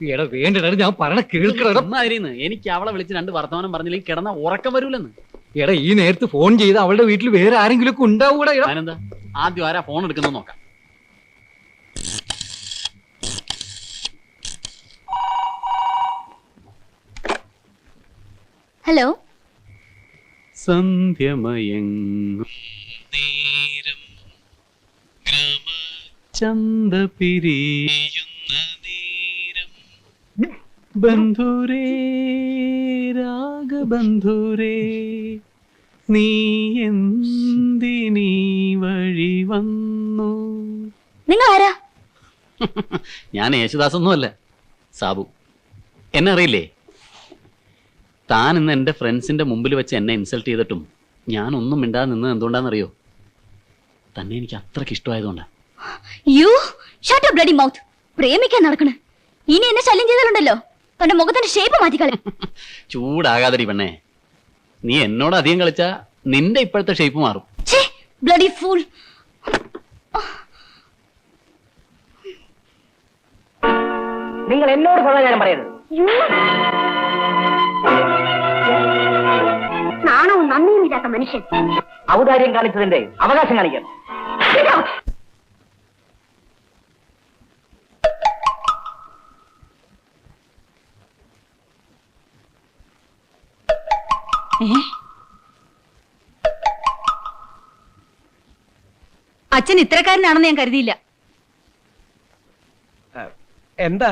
എടാ വേണ്ടടാ ഞാൻ പറയണ കേൾക്കടാ ഒന്നായിരുന്നു എനിക്ക് അവളെ വിളിച്ച് രണ്ട് വർത്തമാനം പറഞ്ഞില്ലെങ്കിൽ കിടന്ന ഉറക്കം വരൂലെന്ന്. എടാ ഈ നേരത്ത് ഫോൺ ചെയ്ത് അവളുടെ വീട്ടിൽ വേറെ ആരെങ്കിലും ഒക്കെ ഉണ്ടാവൂടാ ഞാനെന്താ? ആദ്യം ആരാ ഫോൺ എടുക്കുന്നത് നോക്കാം. ഹലോ? സന്ധ്യമയങ്ങും നേരം ചന്ത പിരിയുന്ന ബന്ധുരേ രാഗബന്ധുരേ നീ എന്തിനീ വഴി വന്നു? നിങ്ങൾ ആരാ ഞാൻ യേശുദാസൊന്നുമല്ല സാബു. എന്നെ അറിയില്ലേ? താൻ ഇന്ന് എന്റെ ഫ്രണ്ട്സിന്റെ മുമ്പിൽ വെച്ച് എന്നെ ഇൻസൾട്ട് ചെയ്തിട്ടും ഞാൻ ഒന്നും മിണ്ടാതെ നിന്നത് എന്തുകൊണ്ടാണെന്നറിയോ? തന്നെ എനിക്ക് അത്രയ്ക്ക് ഇഷ്ടമായതുകൊണ്ടാണ് യു ഷട്ട് ബ്ലഡി മൗത്ത് പ്രേമിക്കാൻ നടക്കണേ. ഇനി എന്നെ ശല്യം ചെയ്താലുണ്ടല്ലോ. തന്റെ മുഖത്തിന്റെ ഷേപ്പ് മാറ്റിക്കളി. ചൂടാകാതടി പെണ്ണേ. നീ എന്നോട് അധികം കളിച്ചാ നിന്റെ ഇപ്പോഴത്തെ ഷേപ്പ് മാറും. ഛേ ബ്ലഡി ഫൂൾ നിങ്ങൾ എന്നോട് സമാധാനം പറയരുത്. നാണവും നന്ദിയും ഇല്ലാത്ത മനുഷ്യൻ. ഔദാര്യം കാണിച്ചതിന്റെ അവകാശം കാണിക്കണം. അച്ഛൻ ഇത്രക്കാരനാണെന്ന് ഞാൻ കരുതിയില്ല. എന്താ?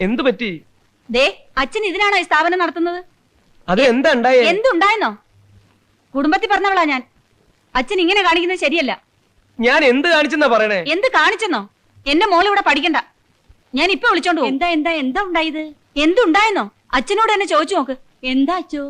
എന്തു പറ്റി? ദേ അച്ഛൻ ഇതിനാണോ ഈ സ്ഥാപനം നടത്തുന്നത്? അത് എന്താ ഉണ്ടായേ? എന്തുണ്ടായെന്നോ? കുടുംബത്തിൽ പറഞ്ഞവളാ ഞാൻ. അച്ഛൻ ഇങ്ങനെ കാണിക്കുന്നത് ശരിയല്ല. ഞാൻ എന്ത് കാണിച്ചെന്നാ പറയണേ? എന്ത് കാണിച്ചെന്നോ? എന്റെ മോൾ ഇവിടെ പഠിക്കണ്ട. ഞാൻ ഇപ്പൊ വിളിച്ചോണ്ട് പോകും എന്താ എന്താ എന്താ ഉണ്ടായത്? എന്തുണ്ടായെന്നോ? അച്ഛനോട് എന്നെ ചോദിച്ചു നോക്ക്. എന്താ അച്ഛോ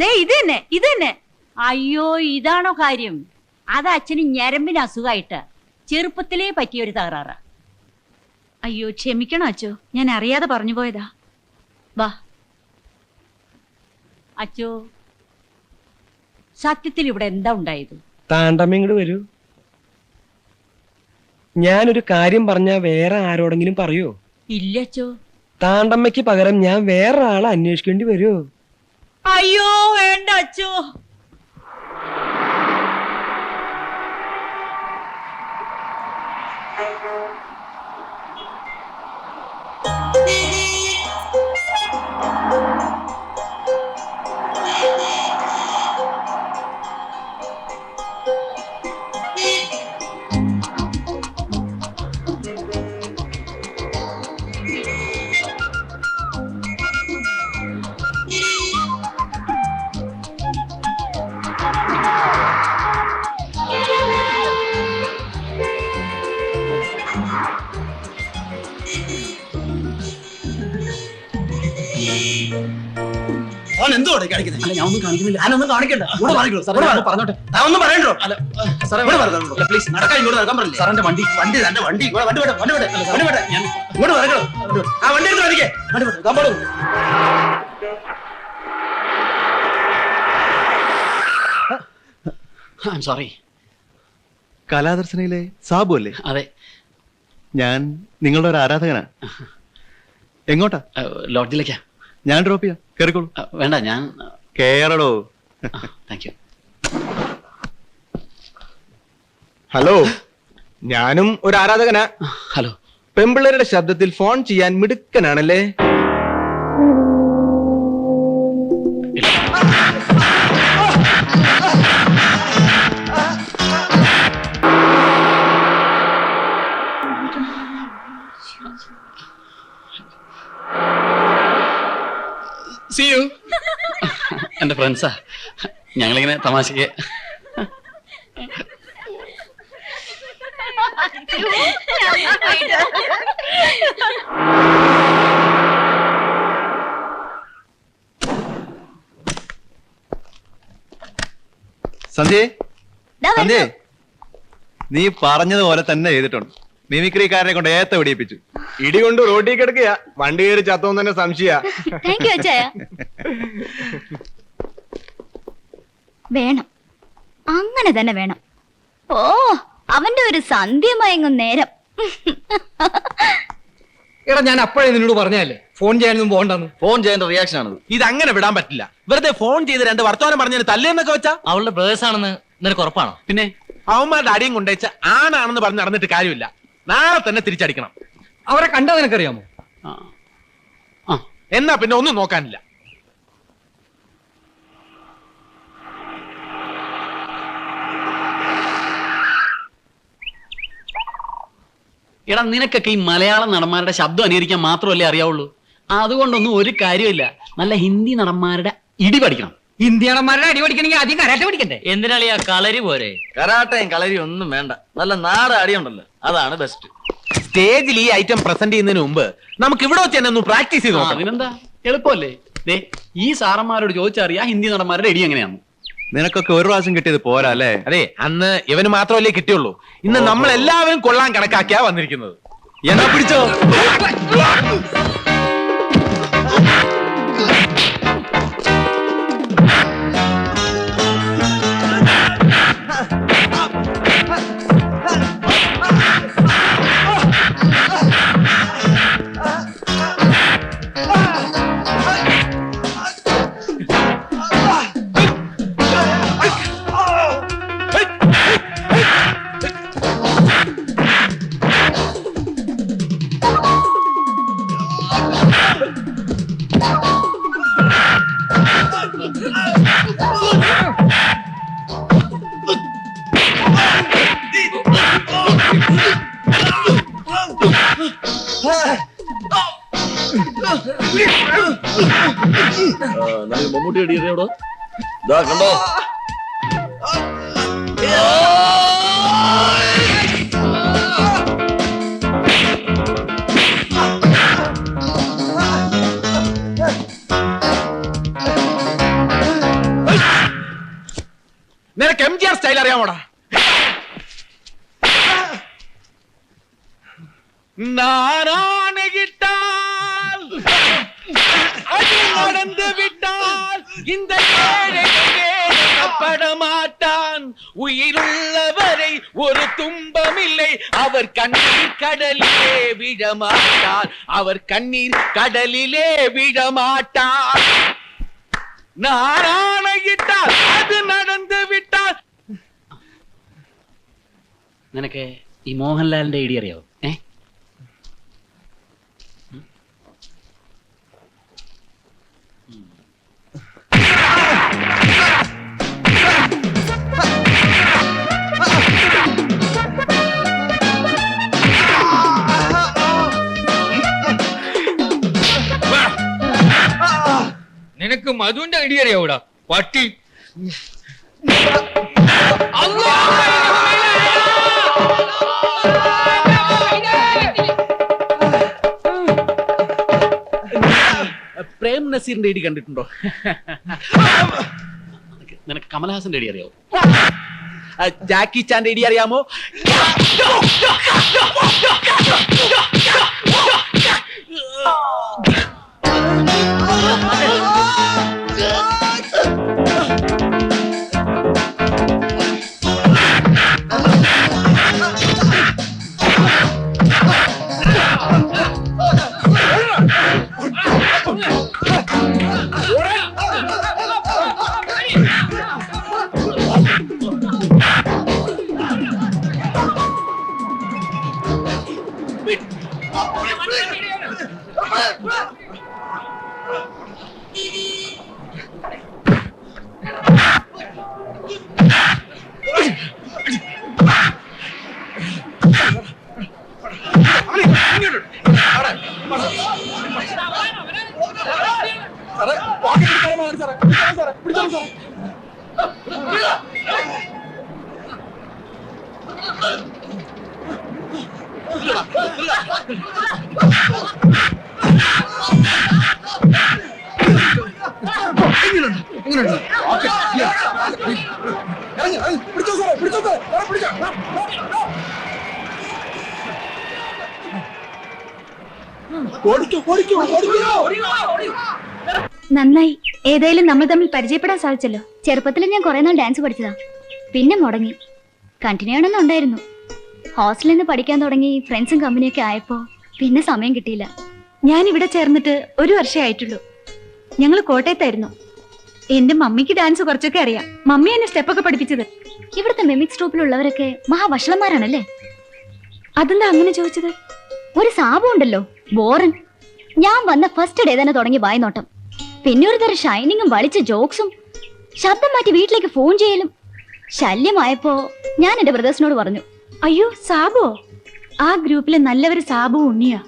ദേ ഇത് തന്നെ ഇത് തന്നെ. അയ്യോ ഇതാണോ കാര്യം? അത് അച്ഛന് ഞരമ്പിന് അസുഖമായിട്ട് ചെറുപ്പത്തിലേ പറ്റിയ ഒരു തകരാറ്. അയ്യോ ക്ഷമിക്കണം അച്ചോ ഞാൻ അറിയാതെ പറഞ്ഞു പോയതാ. വാ. അച്ചോ സത്യത്തിൽ ഇവിടെ എന്താ ഉണ്ടായത്? താണ്ടമ്മ വരൂ. ഞാനൊരു കാര്യം പറഞ്ഞ വേറെ ആരോടെങ്കിലും പറയോ? ഇല്ല അച്ചോ താണ്ടമ്മയ്ക്ക് പകരം ഞാൻ വേറെ ആളെ അന്വേഷിക്കേണ്ടി വരുമോ അയ്യോ വേണ്ട ഞാൻ ഒന്നും കാണിക്കുന്നില്ല. ഞാനൊന്നും കാണിക്കണ്ട. ഇവിടെ പറഞ്ഞോട്ടെ. ആ, ഒന്നും പറയണ്ടോ? അല്ല സാറേ ഇവിടെ പറഞ്ഞോ. പ്ലീസ് നടക്കാൻ ഇങ്ങോട്ട് നടക്കാൻ പറഞ്ഞില്ലേ? സാറിന്റെ വണ്ടി. വണ്ടി തന്റെ വണ്ടി. ഇവിടെ വണ്ടി വണ്ടി വണ്ടി ഞാൻ ഇങ്ങോട്ട് ആ വണ്ടി എടുത്ത് വണ്ടി കമ്പോളൂ സോറി കലാദർശനയിലെ സാബു അല്ലേ? അതെ. ഞാൻ നിങ്ങളുടെ ഒരു ആരാധകനാ. എങ്ങോട്ടാ? ലോഡ്ജിലേക്കാ. ഞാൻ ഡ്രോപ്പ് ചെയ്യാം. കേറിക്കോളൂ. വേണ്ട ഞാൻ കേറടോ. താങ്ക് യു ഹലോ ഞാനും ഒരു ആരാധകനാ. ഹലോ. പെമ്പിള്ളേരുടെ ശബ്ദത്തിൽ ഫോൺ ചെയ്യാൻ മിടുക്കനാണല്ലേ? എന്റെ ഫ്രണ്ട്സാ. ഞങ്ങളിങ്ങനെ തമാശക്ക് സന്ധ്യ സന്ധ്യ. നീ പറഞ്ഞതുപോലെ തന്നെ ചെയ്തിട്ടുണ്ട് മിമിക്രിക്കാരനെ കൊണ്ട് ഏത്ത പിടിപ്പിച്ചു ഇടി കൊണ്ട് റോഡിൽ കിടക്കുക വണ്ടി കയറി ചത്തോന്ന് തന്നെ സംശയ. വേണം. അങ്ങനെ തന്നെ വേണം. ഓ അവന്റെ ഒരു സന്ധ്യ മയങ്ങും നേരം. എടാ ഞാൻ അപ്പോഴേ നിന്നോട് പറഞ്ഞല്ലേ ഫോൺ ചെയ്യാനൊന്നും പോകണ്ടെന്ന്. ഫോൺ ചെയ്യേണ്ട റിയാക്ഷൻ ആണ് ഇത് അങ്ങനെ വിടാൻ പറ്റില്ല. വെറുതെ ഫോൺ ചെയ്ത് രണ്ട് വർത്തമാനം പറഞ്ഞതിന് തല്ലേന്നൊക്കെ വെച്ചാ? അവളുടെ ബ്രദേഴ്സ് ആണെന്ന് നിനക്ക് ഉറപ്പാണോ? പിന്നെ അവന്മാരുടെ അടിയും കൊണ്ടേച്ച് ആണാണെന്ന് പറഞ്ഞ് നടന്നിട്ട് കാര്യമില്ല. നാളെ തന്നെ തിരിച്ചടിക്കണം. അവരെ കണ്ടാ നിനക്കറിയാമോ? ആ. ആ. എന്നാ പിന്നെ ഒന്നും നോക്കാനില്ല. എടാ നിനക്കൊക്കെ ഈ മലയാളം നടന്മാരുടെ ശബ്ദം അനുകരിക്കാൻ മാത്രമല്ലേ അറിയാവുള്ളൂ? അതുകൊണ്ടൊന്നും ഒരു കാര്യമില്ല. നല്ല ഹിന്ദി നടന്മാരുടെ ഇടി പഠിക്കണം. ഹിന്ദി നടന്മാരുടെ അടി പഠിക്കണമെങ്കിൽ ആദ്യം കരാട്ട പഠിക്കണ്ടേ? എന്തിനാളിയാ കളരി പോരെ? കരാട്ടയും കളരി ഒന്നും വേണ്ട. നല്ല നാട അടിയുണ്ടല്ലോ. അതാണ് ബെസ്റ്റ് സ്റ്റേജിൽ ഈ ഐറ്റം പ്രസന്റ് ചെയ്യുന്നതിന് മുമ്പ് നമുക്ക് ഇവിടെ വെച്ച് തന്നെ ഒന്ന് പ്രാക്ടീസ് ചെയ്ത് ആ, നോക്കാം. അതിനെന്താ? എളുപ്പമല്ലേ? ദേ ഈ സാറന്മാരോട് ചോദിച്ചറിയാ ഹിന്ദി നടന്മാരുടെ ഇടി എങ്ങനെയാണ് നിനക്കൊക്കെ ഒരു പ്രാവശ്യം കിട്ടിയത് പോരാ അല്ലേ? അതെ അന്ന് ഇവന് മാത്രമല്ലേ കിട്ടിയുള്ളൂ. ഇന്ന് നമ്മൾ എല്ലാവരും കൊള്ളാൻ കണക്കാക്കിയാ വന്നിരിക്കുന്നത്. എന്നാ പിടിച്ചോ? മമ്മൂട്ടി അടിയുടെ അവിടെ ഇതാ കണ്ടോ? നിനക്ക് എം ജി ആർ സ്റ്റൈൽ അറിയാമോടാ? നാനാണയിട്ടാൽ അടി നടந்து ஆனால் இந்த ஏழை படமாட்டான் உயிருள்ளவரை ஒரு துன்பமில்லை. அவர் கண்ணீர் கடலிலே விழமாட்டார் அவர் கண்ணீர் கடலிலே விழமாட்டார் நான் ஆணையிட்டால் அது நடந்து വിട്ടാൽ നിനക്ക് ഈ മോഹൻലാലിന്റെ ഐഡിയ അറിയാവോ മധുവിന്റെ ഐഡിയ അറിയാവൂടാ പട്ടി പ്രേം നസീറിന്റെ ഇടി കണ്ടിട്ടുണ്ടോ? നിനക്ക് കമൽഹാസന്റെ ഇടി അറിയാവോ? ജാക്കി ചാന്റെ ഇടി അറിയാമോ? സാറേ പോക്കറ്റ് പിടിച്ചാലും സാറേ പിടിച്ചാലും സാറേ പിടിച്ചാലും സാറേ. എങ്ങനെയുണ്ട് എങ്ങനെയുണ്ട് പിടിച്ചോ സാറേ പിടിച്ചോ സാറേ പിടിച്ചോ നന്നായി. ഏതായാലും നമ്മൾ തമ്മിൽ പരിചയപ്പെടാൻ സാധിച്ചല്ലോ. ചെറുപ്പത്തിൽ ഞാൻ കുറെ നാൾ ഡാൻസ് പഠിച്ചതാ. പിന്നെ മുടങ്ങി. കണ്ടിന്യൂ ആണെന്നുണ്ടായിരുന്നു ഹോസ്റ്റലിൽ നിന്ന് പഠിക്കാൻ തുടങ്ങി ഫ്രണ്ട്സും കമ്പനിയൊക്കെ ആയപ്പോ പിന്നെ സമയം കിട്ടിയില്ല. ഞാൻ ഇവിടെ ചേർന്നിട്ട് ഒരു വർഷമേ ആയിട്ടുള്ളൂ. ഞങ്ങൾ കോട്ടയത്തായിരുന്നു. എന്റെ മമ്മിക്ക് ഡാൻസ് കുറച്ചൊക്കെ അറിയാം. മമ്മി എന്നെ സ്റ്റെപ്പൊക്കെ പഠിപ്പിച്ചത്. ഇവിടുത്തെ മെമിക് ട്രൂപ്പിലുള്ളവരൊക്കെ മഹാവഷളന്മാരാണല്ലേ? അതെന്താ അങ്ങനെ ചോദിച്ചത്? ഒരു സാബു ഉണ്ടല്ലോ. ബോറൻ. ഞാൻ വന്ന ഫസ്റ്റ് ഡേ തന്നെ തുടങ്ങി വായി നോട്ടം പിന്നെ ഒരു തരം ഷൈനിങ്ങും വളിച്ച ജോക്സും ശബ്ദം മാറ്റി വീട്ടിലേക്ക് ഫോൺ ചെയ്യലും. ശല്യമായപ്പോ ഞാൻ എന്റെ ബ്രദേഴ്സിനോട് പറഞ്ഞു അയ്യോ സാബു ആ ഗ്രൂപ്പിലെ നല്ലവര് സാബു ഉണ്ണിയാ.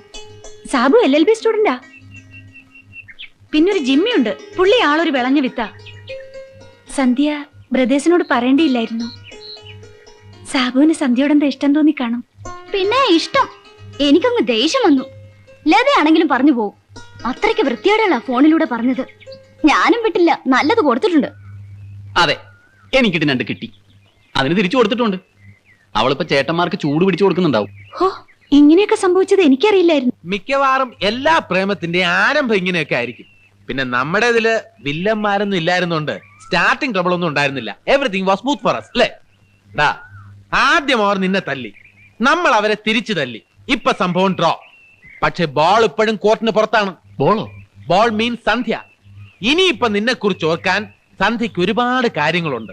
സാബു എൽ എൽ ബി സ്റ്റുഡന്റാ പിന്നൊരു ജിമ്മിയുണ്ട് പുള്ളി ആളൊരു വിളഞ്ഞ വിത്ത. സന്ധ്യ ബ്രദേഴ്സിനോട് പറയേണ്ടിയില്ലായിരുന്നു. സാബുവിന് സന്ധ്യയോടെന്താ ഇഷ്ടം തോന്നി കാണും? പിന്നെ ഇഷ്ടം. എനിക്കങ്ങ് ദേഷ്യം വന്നു. ലതയാണെങ്കിലും പറഞ്ഞു പോവും അത്രയ്ക്ക് വൃത്തിയോടെയുള്ള ഫോണിലൂടെ പറഞ്ഞത്. ഞാനും വിട്ടില്ല. നല്ലത് കൊടുത്തിട്ടുണ്ട്. അതെ എനിക്കിട്ട് രണ്ട് കിട്ടി. അതിന് തിരിച്ചു കൊടുത്തിട്ടുണ്ട്. അവളിപ്പോ ചേട്ടന്മാർക്ക് ചൂട് പിടിച്ചു കൊടുക്കുന്നുണ്ടാവും. ഇങ്ങനെയൊക്കെ സംഭവിച്ചത് എനിക്കറിയില്ലായിരുന്നു. മിക്കവാറും എല്ലാ പ്രേമത്തിന്റെ ആരംഭം ഇങ്ങനെയൊക്കെ ആയിരിക്കും. പിന്നെ നമ്മുടെ ഇതിൽ വില്ലന്മാരൊന്നും ഇല്ലായിരുന്നോണ്ട് സ്റ്റാർട്ടിംഗ് ട്രബിൾ ഒന്നും ഉണ്ടായിരുന്നില്ല. Everything was smooth for us അല്ലേ? ആദ്യം അവർ നിന്നെ തല്ലി. നമ്മൾ അവരെ തിരിച്ചു തല്ലി. ഇപ്പൊ സംഭവം ഡ്രോ പക്ഷെ ബോൾ ഇപ്പോഴും കോർട്ടിന് പുറത്താണ്. ബോളോ ബോൾ മീൻസ് സന്ധ്യ. ഇനിയിപ്പൊ നിന്നെ കുറിച്ച് ഓർക്കാൻ സന്ധ്യക്ക് ഒരുപാട് കാര്യങ്ങളുണ്ട്.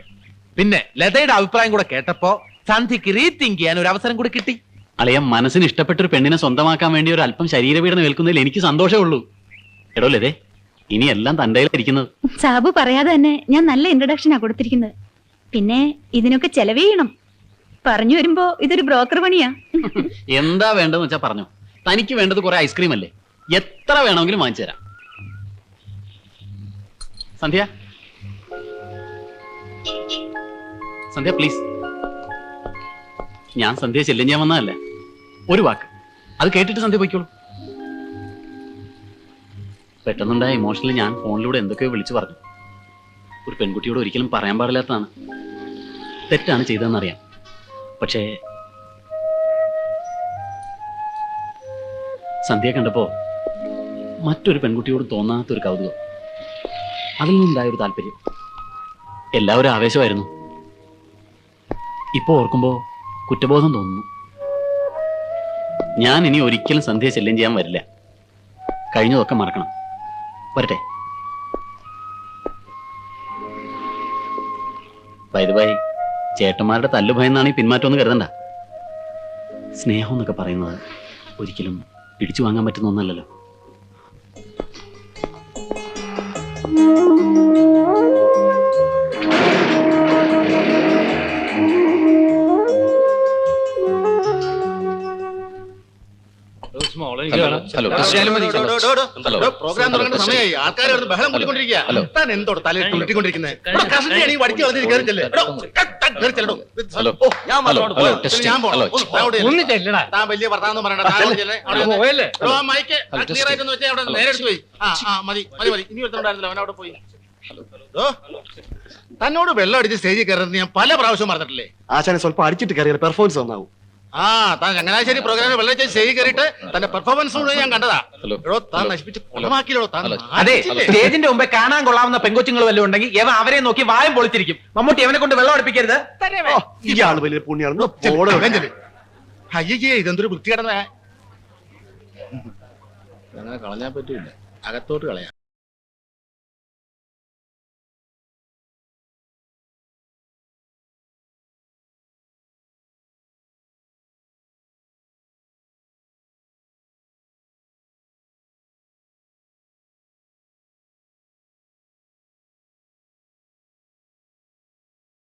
പിന്നെ ലതയുടെ അഭിപ്രായം കൂടെ കേട്ടപ്പോ സന്ധ്യക്ക് റീതിങ്ക് ചെയ്യാൻ ഒരു അവസരം കൂടി കിട്ടി. അളിയ മനസ്സിന് ഇഷ്ടപ്പെട്ട ഒരു പെണ്ണിനെ സ്വന്തമാക്കാൻ വേണ്ടി ഒരു അല്പം ശരീരപീഡനം ഏൽക്കുന്നതിൽ എനിക്ക് സന്തോഷമേ ഉള്ളൂ. എടോ ലതേ ഇനി എല്ലാം തന്റെ ഇരിക്കുന്നത്. സാബു പറയാതെ തന്നെ ഞാൻ നല്ല ഇൻട്രൊഡക്ഷനാ കൊടുത്തിരിക്കുന്നത്. പിന്നെ ഇതിനൊക്കെ ചെലവ് ചെയ്യണം പറഞ്ഞു വരുമ്പോ ഇതൊരു ബ്രോക്കർ പണിയാ. എന്താ വേണ്ടതെന്ന് വെച്ചാ പറഞ്ഞു. തനിക്ക് വേണ്ടത് കുറെ ഐസ്ക്രീം അല്ലേ? എത്ര വേണമെങ്കിലും വാങ്ങിച്ചു തരാം. സന്ധ്യ? സന്ധ്യ പ്ലീസ് ഞാൻ സന്ധ്യ ശല്യം ചെയ്യാൻ വന്നതല്ല? ഒരു വാക്ക്. അത് കേട്ടിട്ട് സന്ധ്യ പോയിക്കോളൂ. പെട്ടെന്നുണ്ടായ ഇമോഷണലി ഞാൻ ഫോണിലൂടെ എന്തൊക്കെയോ വിളിച്ചു പറഞ്ഞു. ഒരു പെൺകുട്ടിയോട് ഒരിക്കലും പറയാൻ പാടില്ലാത്തതാണ്. തെറ്റാണ് ചെയ്തതെന്നറിയാം. പക്ഷേ സന്ധ്യ കണ്ടപ്പോ മറ്റൊരു പെൺകുട്ടിയോട് തോന്നാത്തൊരു കൗതുകം. അതിൽ നിന്നുണ്ടായ ഒരു താല്പര്യം. എല്ലാവരും ആവേശമായിരുന്നു. ഇപ്പൊ ഓർക്കുമ്പോൾ കുറ്റബോധം തോന്നുന്നു. ഞാൻ ഇനി ഒരിക്കലും സന്ധ്യ ശല്യം ചെയ്യാൻ വരില്ല. കഴിഞ്ഞതൊക്കെ മറക്കണം. വരട്ടെ. വൈദ്യുവായി ചേട്ടന്മാരുടെ തല്ലു ഭയന്നാണ് ഈ പിന്മാറ്റം ഒന്ന് കരുതണ്ട സ്നേഹം എന്നൊക്കെ പറയുന്നത് ഒരിക്കലും പിടിച്ചു വാങ്ങാൻ പറ്റുന്ന ഒന്നല്ലല്ലോ ഹലോ പ്രോഗ്രാം ഹലോ സമയമായി ഹലോ ബഹളം കൂട്ടിക്കൊണ്ടിരിക്കുക ഹലോ ഹലോ തലയിൽ തുള്ളിക്കൊണ്ടിരിക്കുന്നത് വലിയ വർത്താനം പറയണ്ട. പോയി. തന്നോട് വെള്ളം അടിച്ച് സ്റ്റേജിൽ കയറുന്നത് ഞാൻ പല പ്രാവശ്യം പറഞ്ഞിട്ടില്ലേ ആശാനെ സ്വല്പം അടിച്ചിട്ട് കയറിയാൽ പെർഫോമൻസ് നന്നാവും. ആ താൻ ചങ്ങനാശ്ശേരി പ്രോഗ്രാമിൽ വെള്ളം അടിച്ച് സ്റ്റേജിൽ കയറിയിട്ട് തന്റെ പെർഫോമൻസ് കൂടെ ഞാൻ കണ്ടതാ. എടോ താൻ നശിപ്പിച്ച് കുളമാക്കിയില്ലോ താൻ അതെ സ്റ്റേജിന്റെ മുമ്പേ കാണാൻ കൊള്ളാവുന്ന പെങ്കൊച്ചുങ്ങൾ വല്ലതും ഉണ്ടെങ്കിൽ എവ അവരെ നോക്കി വായം പൊളിച്ചിരിക്കും. മമ്മൂട്ടി അവനെ കൊണ്ട് വെള്ളം അടുപ്പിക്കരുത്. ഇയാൾ വലിയ പുണ്യാണ്. അയ്യേ ഇതെന്തൊരു വൃത്തികടന്ന അങ്ങനെ കളഞ്ഞാൻ പറ്റൂല. അകത്തോട്ട് കളയാം.